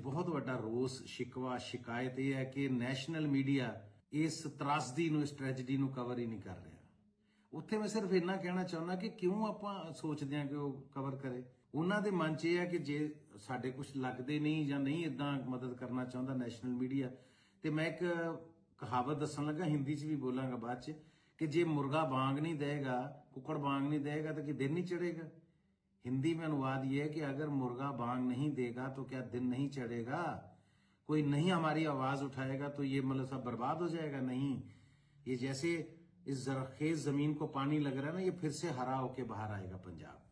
ਬਹੁਤ ਵੱਡਾ ਰੋਸ, ਸ਼ਿਕਵਾ, ਸ਼ਿਕਾਇਤ ਇਹ ਹੈ ਕਿ ਨੈਸ਼ਨਲ ਮੀਡੀਆ ਇਸ ਤਰਾਸਦੀ ਨੂੰ, ਇਸ ਟ੍ਰੈਜੇਡੀ ਨੂੰ ਕਵਰ ਹੀ ਨਹੀਂ ਕਰ ਰਿਹਾ। ਉੱਥੇ ਮੈਂ ਸਿਰਫ ਇੰਨਾ ਕਹਿਣਾ ਚਾਹੁੰਦਾ ਕਿ ਕਿਉਂ ਆਪਾਂ ਸੋਚਦੇ ਹਾਂ ਕਿ ਉਹ ਕਵਰ ਕਰੇ? ਉਹਨਾਂ ਦੇ ਮਨ 'ਚ ਇਹ ਹੈ ਕਿ ਜੇ ਸਾਡੇ ਕੁਝ ਲੱਗਦੇ ਨਹੀਂ ਜਾਂ ਨਹੀਂ ਇਦਾਂ ਮਦਦ ਕਰਨਾ ਚਾਹੁੰਦਾ ਨੈਸ਼ਨਲ ਮੀਡੀਆ, ਤੇ ਮੈਂ ਇੱਕ ਕਹਾਵਤ ਦੱਸਣ ਲੱਗਾ, ਹਿੰਦੀ 'ਚ ਵੀ ਬੋਲਾਂਗਾ ਬਾਅਦ 'ਚ, ਕਿ ਜੇ ਮੁਰਗਾ ਬਾਂਗ ਨਹੀਂ ਦੇਗਾ ਕੁੱਕੜ ਬਾਂਗ ਨਹੀਂ ਦੇਗਾ ਤਾਂ ਕਿ ਦਿਨ ਨਹੀਂ ਚੜੇਗਾ हिंदी में अनुवाद ये है कि अगर मुर्गा बांग नहीं देगा तो क्या दिन नहीं चढ़ेगा कोई नहीं हमारी आवाज उठाएगा तो ये मतलब सब बर्बाद हो जाएगा नहीं ये जैसे इस जरखेज जमीन को पानी लग रहा है ना ये फिर से हरा होके बाहर आएगा पंजाब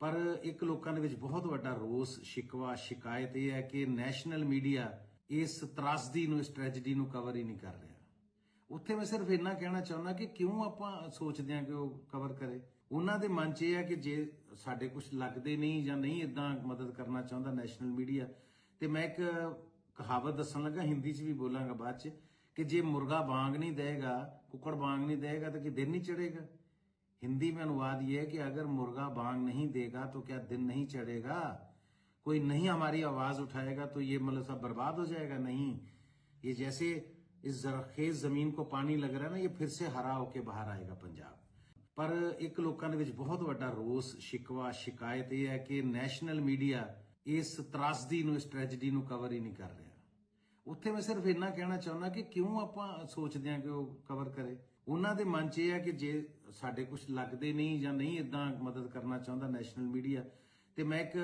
ਪਰ ਇੱਕ ਲੋਕਾਂ ਦੇ ਵਿੱਚ ਬਹੁਤ ਵੱਡਾ ਰੋਸ ਸ਼ਿਕਵਾ ਸ਼ਿਕਾਇਤ ਇਹ ਹੈ ਕਿ ਨੈਸ਼ਨਲ ਮੀਡੀਆ ਇਸ ਤਰਾਸਦੀ ਨੂੰ ਇਸ ਟ੍ਰੈਜੇਡੀ ਨੂੰ ਕਵਰ ਹੀ ਨਹੀਂ ਕਰ ਰਿਹਾ ਉੱਥੇ ਮੈਂ ਸਿਰਫ ਇੰਨਾ ਕਹਿਣਾ ਚਾਹੁੰਦਾ ਕਿ ਕਿਉਂ ਆਪਾਂ ਸੋਚਦੇ ਹਾਂ ਕਿ ਉਹ ਕਵਰ ਕਰੇ ਉਹਨਾਂ ਦੇ ਮਨ 'ਚ ਇਹ ਹੈ ਕਿ ਜੇ ਸਾਡੇ ਕੁਝ ਲੱਗਦੇ ਨਹੀਂ ਜਾਂ ਨਹੀਂ ਇਦਾਂ ਮਦਦ ਕਰਨਾ ਚਾਹੁੰਦਾ ਨੈਸ਼ਨਲ ਮੀਡੀਆ ਤੇ ਮੈਂ ਇੱਕ ਕਹਾਵਤ ਦੱਸਣ ਲੱਗਾ ਹਿੰਦੀ 'ਚ ਵੀ ਬੋਲਾਂਗਾ ਬਾਅਦ 'ਚ ਕਿ ਜੇ ਮੁਰਗਾ ਬਾਂਗ ਨਹੀਂ ਦੇਗਾ ਕੁੱਕੜ ਬਾਂਗ ਨਹੀਂ ਦੇਗਾ ਤਾਂ ਕਿ ਦਿਨ ਨਹੀਂ ਚੜੇਗਾ हिंदी में अनुवाद ये है कि अगर मुर्गा बांग नहीं देगा तो क्या दिन नहीं चढ़ेगा कोई नहीं हमारी आवाज उठाएगा तो ये मतलब सब बर्बाद हो जाएगा नहीं ये जैसे इस जरखेज जमीन को पानी लग रहा है ना ये फिर से हरा होके बाहर आएगा पंजाब ਪਰ ਇੱਕ ਲੋਕਾਂ ਦੇ ਵਿੱਚ ਬਹੁਤ ਵੱਡਾ ਰੋਸ, ਸ਼ਿਕਵਾ, ਸ਼ਿਕਾਇਤ ਇਹ ਹੈ ਕਿ ਨੈਸ਼ਨਲ ਮੀਡੀਆ ਇਸ ਤਰਾਸਦੀ ਨੂੰ, ਇਸ ਟ੍ਰੈਜੇਡੀ ਨੂੰ ਕਵਰ ਹੀ ਨਹੀਂ ਕਰ ਰਿਹਾ। ਉੱਥੇ ਮੈਂ ਸਿਰਫ ਇੰਨਾ ਕਹਿਣਾ ਚਾਹੁੰਦਾ ਕਿ ਕਿਉਂ ਆਪਾਂ ਸੋਚਦੇ ਹਾਂ ਕਿ ਉਹ ਕਵਰ ਕਰੇ? ਉਹਨਾਂ ਦੇ ਮਨ 'ਚ ਇਹ ਹੈ ਕਿ ਜੇ ਸਾਡੇ ਕੁਝ ਲੱਗਦੇ ਨਹੀਂ ਜਾਂ ਨਹੀਂ ਇਦਾਂ ਮਦਦ ਕਰਨਾ ਚਾਹੁੰਦਾ ਨੈਸ਼ਨਲ ਮੀਡੀਆ, ਤੇ ਮੈਂ ਇੱਕ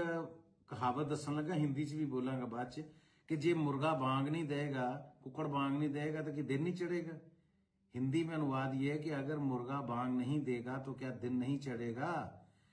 ਕਹਾਵਤ ਦੱਸਣ ਲੱਗਾ, ਹਿੰਦੀ 'ਚ ਵੀ ਬੋਲਾਂਗਾ ਬਾਅਦ 'ਚ, ਕਿ ਜੇ ਮੁਰਗਾ ਬਾਂਗ ਨਹੀਂ ਦੇਗਾ ਕੁੱਕੜ ਬਾਂਗ ਨਹੀਂ ਦੇਗਾ ਤਾਂ ਕਿ ਦਿਨ ਨਹੀਂ ਚੜੇਗਾ हिंदी में अनुवाद ये है कि अगर मुर्गा बांग नहीं देगा तो क्या दिन नहीं चढ़ेगा